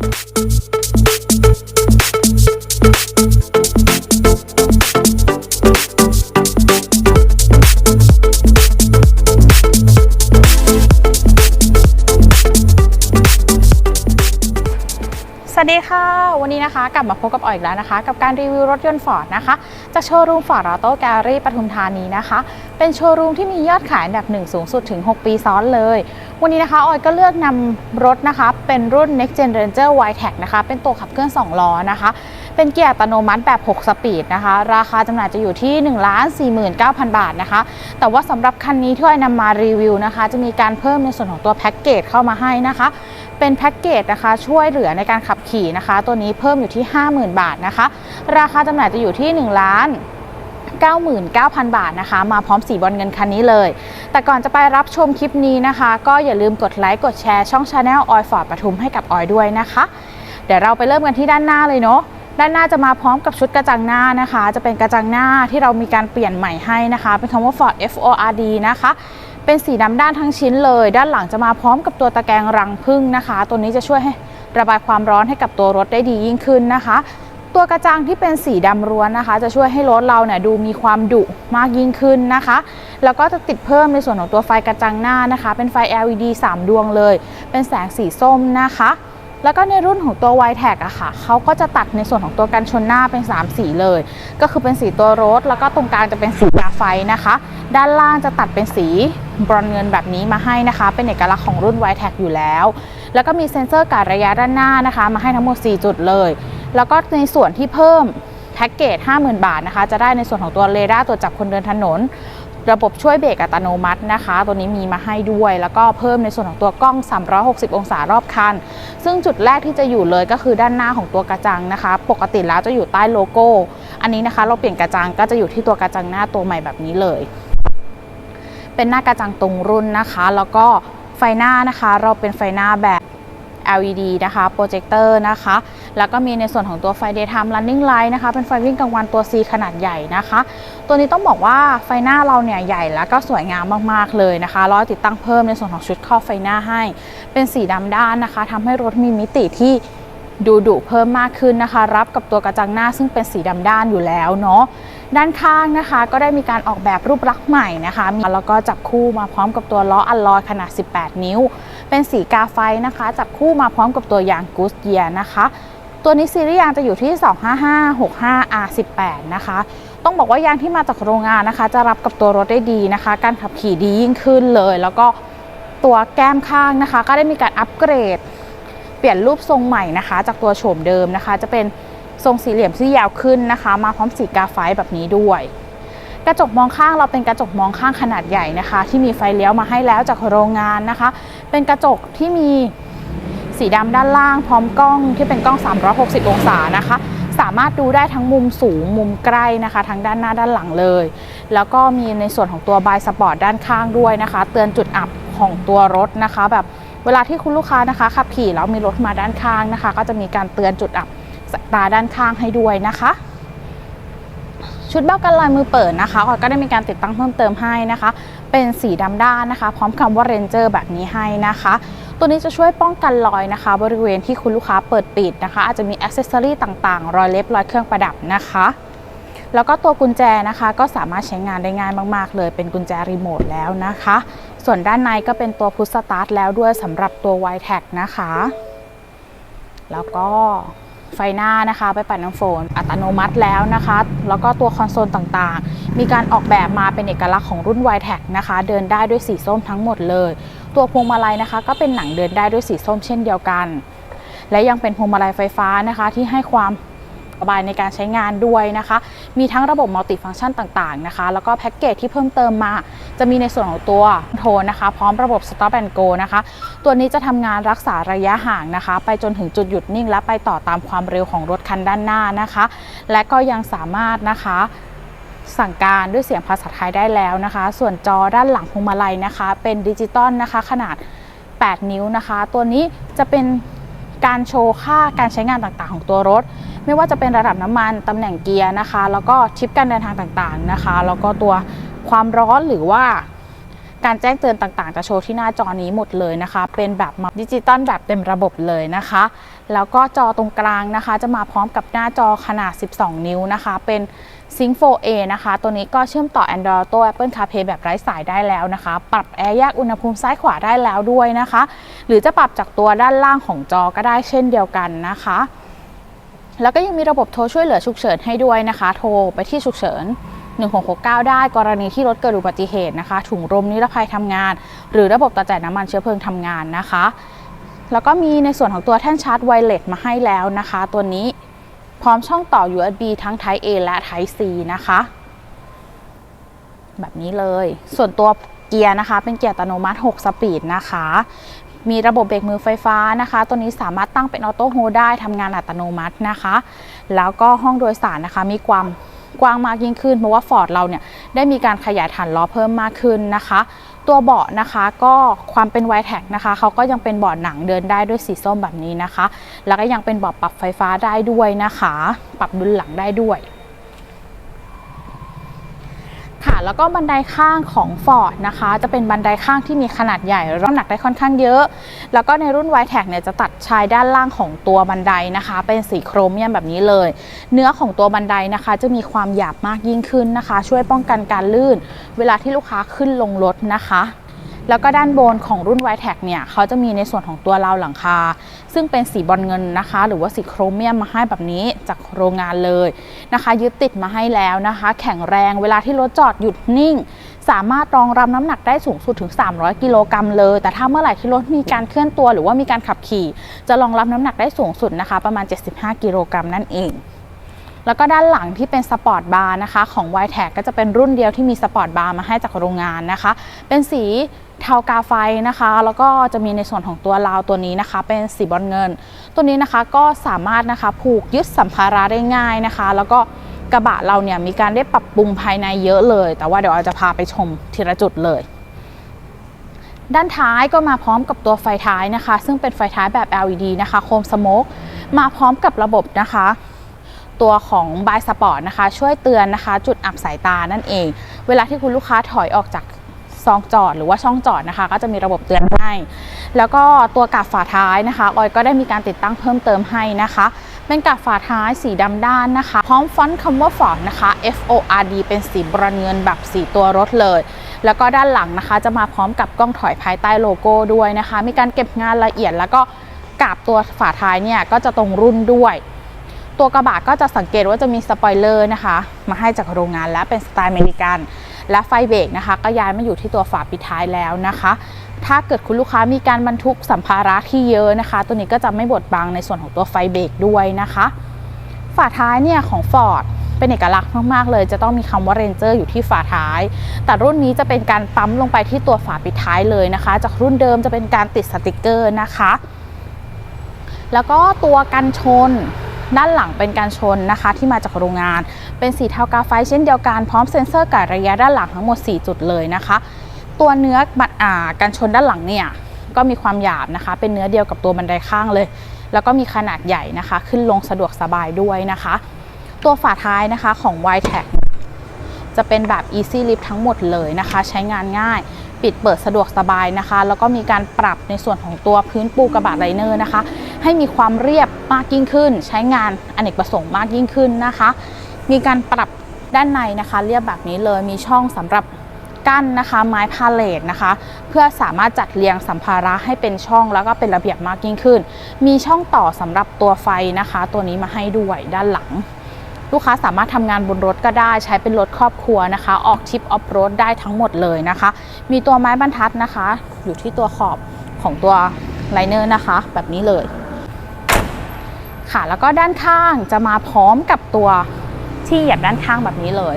Thank you. กลับมาพบกับออยอีกแล้วนะคะ กับการรีวิวรถยนต์ฟอร์ดนะคะ จากโชว์รูมฟอร์ดออโต้แกลลี่ปทุมธานีนะคะ เป็นโชว์รูมที่มียอดขายอันดับหนึ่งสูงสุดถึง 6 ปีซ้อนเลย วันนี้นะคะออยก็เลือกนำรถนะคะ เป็นรุ่น Next Gen Ranger Y-Tech นะคะ เป็นตัวขับเคลื่อน 2 ล้อนะคะ เป็นเกียร์อัตโนมัติแบบ 6 สปีดนะคะ ราคาจำหน่ายจะอยู่ที่ 1 4 9 0 0 0 บาทนะคะ แต่ว่าสำหรับคันนี้ที่ออยนำมารีวิวนะคะ จะมีการเพิ่มในส่วนของตัวแพ็กเกจเข้ามาให้นะคะ เป็นแพ็กเกจนะคะช่วยเหลือในการขับขี่นะคะ ตัวนี้เพิ่มอยู่ที่ 50,000 บาทนะคะ ราคาจำหน่ายจะอยู่ที่ 1 ล้าน99,000 บาทนะคะ มาพร้อมสีบอลเงินคันนี้เลย แต่ก่อนจะไปรับชมคลิปนี้นะคะ ก็อย่าลืมกดไลค์กดแชร์ช่องชาแนลออยฟอร์ดปทุมให้กับออยด้วยนะคะ เดี๋ยวเราไปเริ่มกันที่ด้านหน้าเลยเนาะด้านหน้าจะมาพร้อมกับชุดกระจังหน้านะคะ จะเป็นกระจังหน้าที่เรามีการเปลี่ยนใหม่ให้นะคะ เป็นคำว่า Ford F O R D นะคะ เป็นสีดำด้านทั้งชิ้นเลย ด้านหลังจะมาพร้อมกับตัวตะแกรงรังผึ้งนะคะ ตัวนี้จะช่วยให้ระบายความร้อนให้กับตัวรถได้ดียิ่งขึ้นนะคะ ตัวกระจังที่เป็นสีดำร้วนนะคะ จะช่วยให้รถเราเนี่ยดูมีความดุมากยิ่งขึ้นนะคะ แล้วก็จะติดเพิ่มในส่วนของตัวไฟกระจังหน้านะคะ เป็นไฟ LED 3 ดวงเลย เป็นแสงสีส้มนะคะ แล้วก็ในรุ่นของตัว y t a g อะค่ะเขาก็จะตัดในส่วนของตัวกันชนหน้าเป็น 3 สีเลย ก็คือเป็นสีตัวรถแล้วก็ตรงกลางจะเป็นสีกาไฟนะคะ ด้านล่างจะตัดเป็นสีบรอนเงินแบบนี้มาให้นะคะ เป็นเอกลักษณ์ของรุ่น y t a g อยู่แล้ว แล้วก็มีเซ็นเซอร์การระยะด้านหน้านะคะ มาให้ทั้งหมด 4 จุดเลย แล้วก็ในส่วนที่เพิ่มแพ็กเกจ 50,000 บาทนะคะ จะได้ในส่วนของตัวเรดาร์ตรวจจับคนเดินถนน ระบบช่วยเบรกอัตโนมัตินะคะ ตัวนี้มีมาให้ด้วย แล้วก็เพิ่มในส่วนของตัวกล้อง 360 องศารอบคัน ซึ่งจุดแรกที่จะอยู่เลยก็คือด้านหน้าของตัวกระจังนะคะ ปกติแล้วจะอยู่ใต้โลโก้ อันนี้นะคะเราเปลี่ยนกระจังก็จะอยู่ที่ตัวกระจังหน้าตัวใหม่แบบนี้เลย เป็นหน้ากระจังตรงรุ่นนะคะ แล้วก็ไฟหน้านะคะ เราเป็นไฟหน้าแบบ LED นะคะโปรเจคเตอร์นะคะ แล้วก็มีในส่วนของตัวไฟ daytime running light นะคะ เป็นไฟวิ่งกลางวันตัว C ขนาดใหญ่นะคะ ตัวนี้ต้องบอกว่าไฟหน้าเราเนี่ยใหญ่แล้วก็สวยงามมากๆเลยนะคะเราติดตั้งเพิ่มในส่วนของชุดครอบไฟหน้าให้ เป็นสีดำด้านนะคะทำให้รถมีมิติที่ดูดุเพิ่มมากขึ้นนะคะ รับกับตัวกระจังหน้าซึ่งเป็นสีดำด้านอยู่แล้วเนาะด้านข้างนะคะ ก็ได้มีการออกแบบรูปลักษณ์ใหม่นะคะมีแล้วก็จับคู่มาพร้อมกับตัวล้ออัลลอยขนาด 18 นิ้ว เป็นสีกาไฟนะคะ จับคู่มาพร้อมกับตัวยางกูสเกียนะคะ ตัวนี้ซีรีส์ยางจะอยู่ที่ 255 R18 นะคะ ต้องบอกว่ายางที่มาจากโรงงานนะคะ จะรับกับตัวรถได้ดีนะคะ การขับขี่ดียิ่งขึ้นเลย แล้วก็ตัวแก้มข้างนะคะ ก็ได้มีการอัปเกรด เปลี่ยนรูปทรงใหม่นะคะ จากตัวโฉมเดิมนะคะ จะเป็นทรงสี่เหลี่ยมที่ยาวขึ้นนะคะ มาพร้อมสีกาไฟแบบนี้ด้วย กระจกมองข้างเราเป็นกระจกมองข้างขนาดใหญ่นะคะ ที่มีไฟเลี้ยวมาให้แล้วจากโรงงานนะคะ เป็นกระจกที่มีสีดำด้านล่าง พร้อมกล้องที่เป็นกล้อง 360 องศานะคะ สามารถดูได้ทั้งมุมสูงมุมใกล้นะคะ ทั้งด้านหน้าด้านหลังเลย แล้วก็มีในส่วนของตัวบายสปอร์ตด้านข้างด้วยนะคะ เตือนจุดอับของตัวรถนะคะ แบบเวลาที่คุณลูกค้านะคะขับขี่แล้วมีรถมาด้านข้างนะคะ ก็จะมีการเตือนจุดอับตาด้านข้างให้ด้วยนะคะ ชุดเบ้ากันลอยมือเปิดนะคะออยก็ได้มีการติดตั้งเพิ่มเติมให้นะคะ เป็นสีดำด้านนะคะ พร้อมคำว่า Ranger แบบนี้ให้นะคะ ตัวนี้จะช่วยป้องกันรอยนะคะ บริเวณที่คุณลูกค้าเปิดปิดนะคะ อาจจะมีอ c เซสซอรี่ต่างๆ รอยเล็บรอยเครื่องประดับนะคะแล้วก็ตัวกุญแจนะคะก็สามารถใช้งานได้ง่ายมาก ๆ เลยเป็นกุญแจรีโมทแล้วนะคะ ส่วนด้านในก็เป็นตัวพุชสตาร์ทแล้วด้วยสำหรับตัว y t a g นะคะ แล้วก็ ไฟหน้านะคะไปปัดน้ำฝนอัตโนมัติแล้วนะคะ แล้วก็ตัวคอนโซลต่างๆ มีการออกแบบมาเป็นเอกลักษณ์ของรุ่น y t a g นะคะ เดินได้ด้วยสีส้มทั้งหมดเลย ตัวพวงมาลัยนะคะ ก็เป็นหนังเดินได้ด้วยสีส้มเช่นเดียวกัน และยังเป็นพวงมาลัยไฟฟ้านะคะ ที่ให้ความสบายในการใช้งานด้วยนะคะ มีทั้งระบบมัลติฟังก์ชันต่างๆนะคะ แล้วก็แพ็กเกจที่เพิ่มเติมมา จะมีในส่วนของตัวโทนนะคะ พร้อมระบบ Stop and Go นะคะ ตัวนี้จะทำงานรักษาระยะห่างนะคะ ไปจนถึงจุดหยุดนิ่ง และไปต่อตามความเร็วของรถคันด้านหน้านะคะ และก็ยังสามารถนะคะสั่งการด้วยเสียงภาษาไทยได้แล้วนะคะ ส่วนจอด้านหลังพวงมาลัยนะคะ เป็นดิจิตอลนะคะ ขนาด 8 นิ้วนะคะ ตัวนี้จะเป็นการโชว์ค่าการใช้งานต่างๆ ของตัวรถ ไม่ว่าจะเป็นระดับน้ำมันตำแหน่งเกียร์นะคะ แล้วก็ทิปการเดินทางต่างๆนะคะ แล้วก็ตัวความร้อนหรือว่าการแจ้งเตือนต่างๆจะโชว์ที่หน้าจอนี้หมดเลยนะคะ เป็นแบบดิจิตอลแบบเต็มระบบเลยนะคะ แล้วก็จอตรงกลางนะคะ จะมาพร้อมกับหน้าจอขนาด 12 นิ้วนะคะ เป็น Sync 4A นะคะ ตัวนี้ก็เชื่อมต่อ Android Auto Apple CarPlay แบบไร้สายได้แล้วนะคะ ปรับแอร์แยกอุณหภูมิซ้ายขวาได้แล้วด้วยนะคะ หรือจะปรับจากตัวด้านล่างของจอก็ได้เช่นเดียวกันนะคะ แล้วก็ยังมีระบบโทรช่วยเหลือฉุกเฉินให้ด้วยนะคะ โทรไปที่ฉุกเฉิน 1669 ได้กรณีที่รถเกิดอุบัติเหตุนะคะ ถุงลมนิรภัยทำงาน หรือระบบตัดจ่ายน้ำมันเชื้อเพลิงทำงานนะคะ แล้วก็มีในส่วนของตัวแท่นชาร์จไวเลสมาให้แล้วนะคะ ตัวนี้พร้อมช่องต่อ USB ทั้ง Type A และ Type C นะคะ แบบนี้เลย ส่วนตัวเกียร์นะคะ เป็นเกียร์อัตโนมัติ 6 สปีดนะคะ มีระบบเบรกมือไฟฟ้านะคะ ตัวนี้สามารถตั้งเป็นออโต้โฮได้ทำงานอัตโนมัตินะคะ แล้วก็ห้องโดยสารนะคะ มีความกว้างมากยิ่งขึ้น เพราะว่าฟอร์ดเราเนี่ยได้มีการขยายฐานล้อเพิ่มมากขึ้นนะคะ ตัวเบาะนะคะก็ความเป็นไวแท็กนะคะเขาก็ยังเป็นเบาะหนังเดินได้ด้วยสีส้มแบบนี้นะคะ แล้วก็ยังเป็นเบาะปรับไฟฟ้าได้ด้วยนะคะ ปรับดุลหลังได้ด้วย ค่ะ แล้วก็บันไดข้างของ Ford นะคะ จะเป็นบันไดข้างที่มีขนาดใหญ่รับน้ำหนักได้ค่อนข้างเยอะ แล้วก็ในรุ่น y t e c เนี่ยจะตัดชายด้านล่างของตัวบันไดนะคะ เป็นสีโครเมียมแบบนี้เลย เนื้อของตัวบันไดนะคะ จะมีความหยาบมากยิ่งขึ้นนะคะ ช่วยป้องกันการลื่น เวลาที่ลูกค้าขึ้นลงรถนะคะ แล้วก็ด้านบนของรุ่น y t e c เนี่ยเขาจะมีในส่วนของตัวราวหลังคา ซึ่งเป็นสีบอลเงินนะคะ หรือว่าสีโครเมียมมาให้แบบนี้จากโรงงานเลยนะคะ ยึดติดมาให้แล้วนะคะ แข็งแรงเวลาที่รถจอดหยุดนิ่ง สามารถรองรับน้ำหนักได้สูงสุดถึง 300 กิโลกรัมเลย แต่ถ้าเมื่อไหร่ที่รถมีการเคลื่อนตัว หรือว่ามีการขับขี่ จะรองรับน้ำหนักได้สูงสุดนะคะ ประมาณ 75 กิโลกรัมนั่นเองแล้วก็ด้านหลังที่เป็นสปอร์ตบาร์นะคะของ y t e c ก็จะเป็นรุ่นเดียวที่มีสปอร์ตบาร์มาให้จากโรงงานนะคะ เป็นสี เทากาไฟนะคะ แล้วก็จะมีในส่วนของตัวราวตัวนี้นะคะ เป็นสีบอลเงิน ตัวนี้นะคะก็สามารถนะคะผูกยึดสัมภาระได้ง่ายนะคะ แล้วก็กระบะเราเนี่ยมีการได้ปรับปรุงภายในเยอะเลย แต่ว่าเดี๋ยวเราจะพาไปชมทีละจุดเลย ด้านท้ายก็มาพร้อมกับตัวไฟท้ายนะคะ ซึ่งเป็นไฟท้ายแบบ LED นะคะโคมสโมกมาพร้อมกับระบบนะคะตัวของบายสปอร์ตนะคะ ช่วยเตือนนะคะ จุดอับสายตานั่นเอง เวลาที่คุณลูกค้าถอยออกจาก ซองจอดหรือว่าช่องจอดนะคะ ก็จะมีระบบเตือนให้ แล้วก็ตัวกาบฝาท้ายนะคะ ออยก็ได้มีการติดตั้งเพิ่มเติมให้นะคะ เป็นกาบฝาท้ายสีดำด้านนะคะ พร้อมฟอนต์คำว่า Ford นะคะ F O R D เป็นสีบรอนเงินแบบสีตัวรถเลย แล้วก็ด้านหลังนะคะ จะมาพร้อมกับกล้องถอยภายใต้โลโก้ด้วยนะคะ มีการเก็บงานละเอียด แล้วก็กาบตัวฝาท้ายเนี่ยก็จะตรงรุ่นด้วยตัวกระบะก็จะสังเกตว่าจะมีสปอยเลอร์นะคะ มาให้จากโรงงานและเป็นสไตล์อเมริกัน และไฟเบรกนะคะ ก็ย้ายมาอยู่ที่ตัวฝาปิดท้ายแล้วนะคะ ถ้าเกิดคุณลูกค้ามีการบรรทุกสัมภาระที่เยอะนะคะ ตัวนี้ก็จะไม่บดบังในส่วนของตัวไฟเบรกด้วยนะคะ ฝาท้ายเนี่ยของ Ford เป็นเอกลักษณ์มากๆ เลย จะต้องมีคำว่า Ranger อยู่ที่ฝาท้าย แต่รุ่นนี้จะเป็นการปั๊มลงไปที่ตัวฝาปิดท้ายเลยนะคะ จากรุ่นเดิมจะเป็นการติดสติกเกอร์นะคะ แล้วก็ตัวกันชน ด้านหลังเป็นการชนนะคะที่มาจากโรงงาน เป็นสีเทากาไฟเช่นเดียวกันพร้อมเซ็นเซอร์กัดระยะด้านหลังทั้งหมด 4 จุดเลยนะคะ ตัวเนื้อบัดอ่ากันชนด้านหลังเนี่ยก็มีความหยาบนะคะ เป็นเนื้อเดียวกับตัวบันไดข้างเลย แล้วก็มีขนาดใหญ่นะคะ ขึ้นลงสะดวกสบายด้วยนะคะ ตัวฝาท้ายนะคะของ y t e c จะเป็นแบบ Easy Lift ทั้งหมดเลยนะคะ ใช้งานง่าย ปิดเปิดสะดวกสบายนะคะ แล้วก็มีการปรับในส่วนของตัวพื้นปูกระบะไลเนอร์นะคะ ให้มีความเรียบมากยิ่งขึ้น ใช้งานอเนกประสงค์มากยิ่งขึ้นนะคะ มีการปรับด้านในนะคะ เรียบแบบนี้เลยมีช่องสำหรับกั้นนะคะ ไม้พาเลทนะคะ เพื่อสามารถจัดเรียงสัมภาระให้เป็นช่องแล้วก็เป็นระเบียบมากยิ่งขึ้น มีช่องต่อสำหรับตัวไฟนะคะ ตัวนี้มาให้ด้วยด้านหลัง ลูกค้าสามารถทำงานบนรถก็ได้ใช้เป็นรถครอบครัวนะคะ ออกทริปออฟโรดได้ทั้งหมดเลยนะคะ มีตัวไม้บรรทัดนะคะ อยู่ที่ตัวขอบของตัวไลเนอร์นะคะ แบบนี้เลย ค่ะ แล้วก็ด้านข้างจะมาพร้อมกับตัวที่เหยียบด้านข้างแบบนี้เลย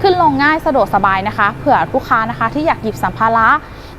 ขึ้นลงง่ายสะดวกสบายนะคะ เผื่อลูกค้านะคะที่อยากหยิบสัมภาระ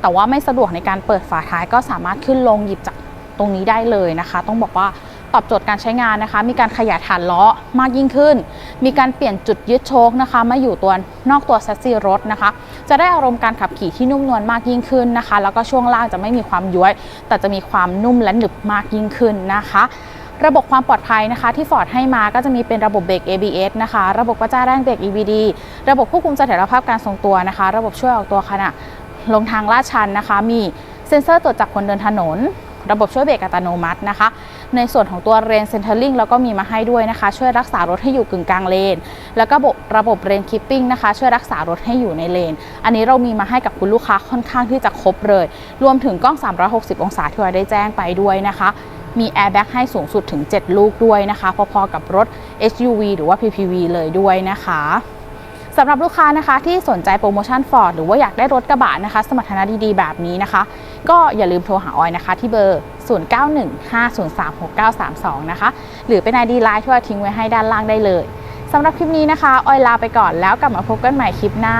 แต่ว่าไม่สะดวกในการเปิดฝาท้ายก็สามารถขึ้นลงหยิบจากตรงนี้ได้เลยนะคะ ต้องบอกว่าตอบโจทย์การใช้งานนะคะ มีการขยายฐานล้อมากยิ่งขึ้น มีการเปลี่ยนจุดยึดโชคนะคะ มาอยู่ตัวนอกตัวแซสซีรถนะคะ จะได้อารมณ์การขับขี่ที่นุ่มนวลมากยิ่งขึ้นนะคะ แล้วก็ช่วงล่างจะไม่มีความย้วย แต่จะมีความนุ่มและหนึบมากยิ่งขึ้นนะคะ ระบบความปลอดภัยนะคะ ที่ Ford ให้มาก็จะมีเป็นระบบเบรก ABS นะคะ ระบบกระจายแรงเบรก EBD ระบบควบคุมเสถียรภาพการทรงตัวนะคะ ระบบช่วยออกตัวขณะลงทางลาดชันนะคะ มีเซ็นเซอร์ตรวจจับคนเดินถนน ระบบช่วยเบรกอัตโนมัตินะคะ ในส่วนของตัวเรนเซนเทอร์ลิงแล้วก็มีมาให้ด้วยนะคะ ช่วยรักษารถให้อยู่กึ่งกลางเลน แล้วก็ระบบระบบเรนคิปปิ้งนะคะ ช่วยรักษารถให้อยู่ในเลน อันนี้เรามีมาให้กับคุณลูกค้าค่อนข้างที่จะครบเลย รวมถึงกล้อง 360 องศาที่เราได้แจ้งไปด้วยนะคะ มีแอร์แบ็กให้สูงสุดถึง 7 ลูกด้วยนะคะ พอๆกับรถ SUV หรือว่า PPV เลยด้วยนะคะสำหรับลูกค้านะคะที่สนใจโปรโมชั่น Ford หรือว่าอยากได้รถกระบะนะคะ สมรรถนะดีๆ แบบนี้นะคะ ก็อย่าลืมโทรหาออยนะคะ ที่เบอร์ 0915036932 นะคะ หรือเป็น ID ไลน์ที่เราทิ้งไว้ให้ด้านล่างได้เลยสำหรับคลิปนี้นะคะ ออยลาไปก่อนแล้วกลับมาพบกันใหม่คลิปหน้า